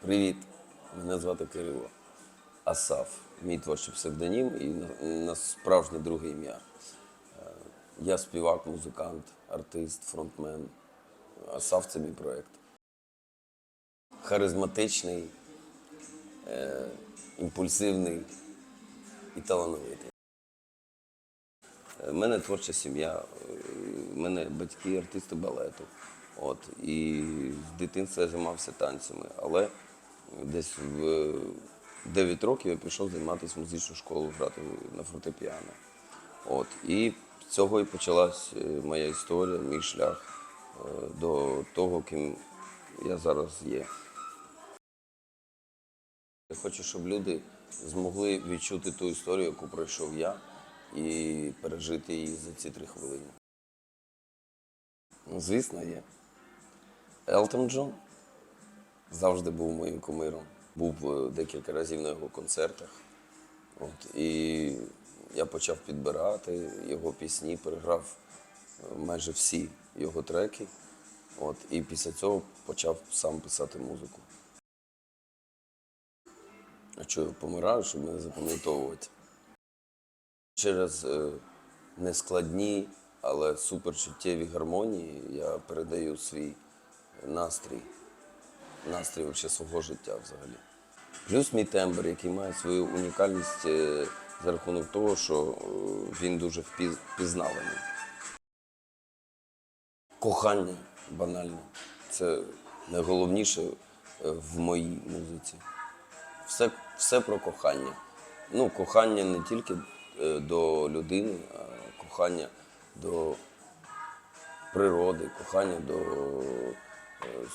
Привіт, мене звати Кирило. Асаф, мій творчий псевдонім і на- справжнє друге ім'я. Е, Я співак, музикант, артист, фронтмен. Асаф це мій проєкт. Харизматичний, е, імпульсивний і талановитий. У мене творча сім'я, у мене батьки артисти балету. От, і з дитинства я займався танцями, але десь в 9 років я пішов займатися в музичну школу, грати на фортепіано. От, і з цього і почалась е, моя історія, мій шлях е, до того, ким я зараз є. Я хочу, щоб люди змогли відчути ту історію, яку пройшов я, і пережити її за ці три хвилини. Звісно, є. Елтон Джон завжди був моїм кумиром. Був е, декілька разів на його концертах. От, і я почав підбирати його пісні, переграв е, майже всі його треки. От, і після цього почав сам писати музику. А що я помираю, щоб мене запам'ятовувати? Через е, нескладні, але суперчуттєві гармонії я передаю свій настрій, настрій вообще свого життя взагалі. Плюс мій тембр, який має свою унікальність е, за рахунок того, що е, він дуже впізнаваний. Кохання банальне. Це найголовніше е, в моїй музиці. Все, все про кохання. Ну, кохання не тільки до людини, а кохання до природи, кохання до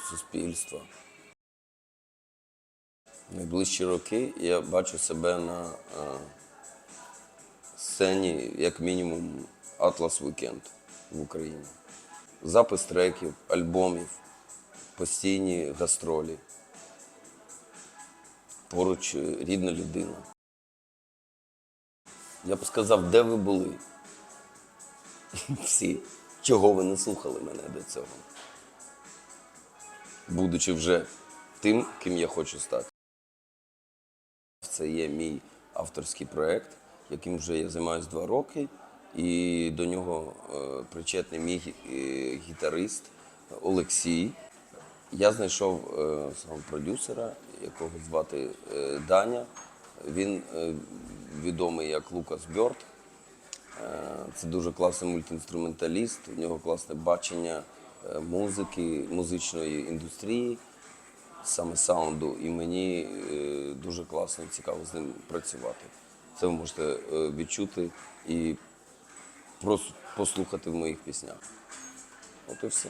суспільства. Найближчі роки я бачу себе на е, сцені, як мінімум, Атлас Вікенд в Україні. Запис треків, альбомів, постійні гастролі. Поруч е, рідна людина. Я б сказав, де ви були? Всі. Чого ви не слухали мене до цього? Будучи вже тим, ким я хочу стати. Це є мій авторський проєкт, яким вже я займаюся два роки, і до нього е, причетний мій е, гітарист Олексій. Я знайшов е, свого продюсера, якого звати Даня. Він відомий як Лукас Бьорд. Це дуже класний мультиінструменталіст, у нього класне бачення музики, музичної індустрії, саме саунду, і мені е, дуже класно і цікаво з ним працювати. Це ви можете е, відчути і просто послухати в моїх піснях. От і все.